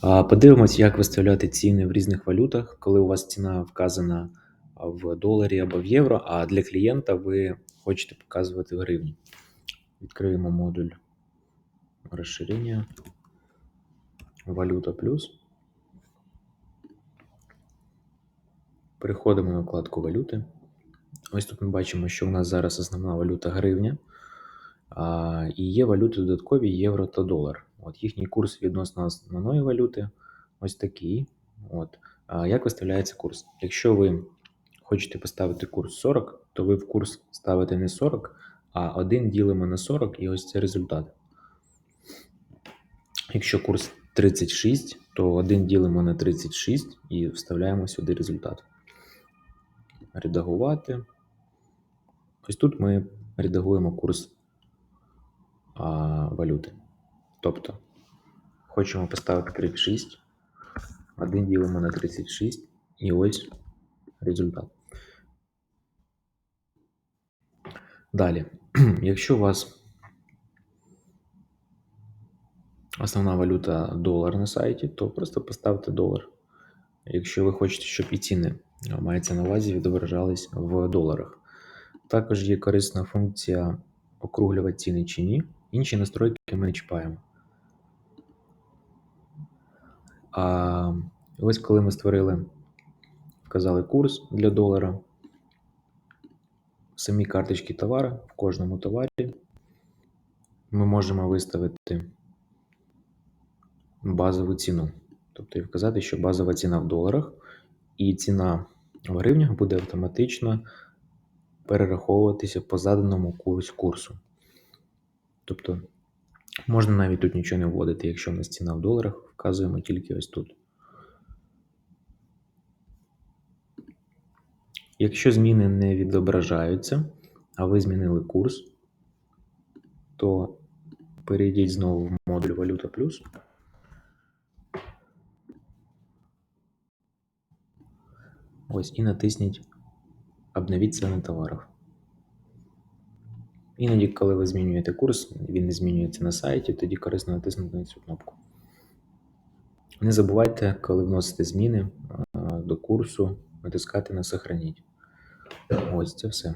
Подивимось, як виставляти ціни в різних валютах, коли у вас ціна вказана в доларі або в євро, а для клієнта ви хочете показувати в гривні. Відкриємо модуль розширення Валюта плюс. Переходимо на вкладку валюти. Ось тут ми бачимо, що у нас зараз основна валюта гривня. І є валюти додаткові євро та долар. От Їхній курс відносно основної валюти ось такий. От. А Як виставляється курс? Якщо ви хочете поставити курс 40, то ви в курс ставите не 40, а 1 ділимо на 40 і ось це результат. Якщо курс 36, то 1 ділимо на 36 і вставляємо сюди результат. Редагувати. Ось тут ми редагуємо курс а, валюти. Тобто, хочемо поставити 36, 1 ділимо на 36 і ось результат. Далі, якщо у вас основна валюта долар на сайті, то просто поставте долар. Якщо ви хочете, щоб і ціни мається на увазі відображались в доларах. Також є корисна функція округлювати ціни чи ні. Інші настройки ми не чіпаємо. А ось коли ми створили, вказали курс для долара, самі карточки товара в кожному товарі ми можемо виставити базову ціну. Тобто і вказати, що базова ціна в доларах і ціна в гривнях буде автоматично перераховуватися по заданому курсу. Тобто можна навіть тут нічого не вводити, якщо в нас ціна в доларах, вказуємо тільки ось тут. Якщо зміни не відображаються, а ви змінили курс, то перейдіть знову в модуль Валюта Плюс. Ось і натисніть Обновіть ціни товарів. Іноді, коли ви змінюєте курс, він не змінюється на сайті, тоді корисно натиснути на цю кнопку. Не забувайте, коли вносите зміни до курсу, натискати на Сохраніть. Ось це все.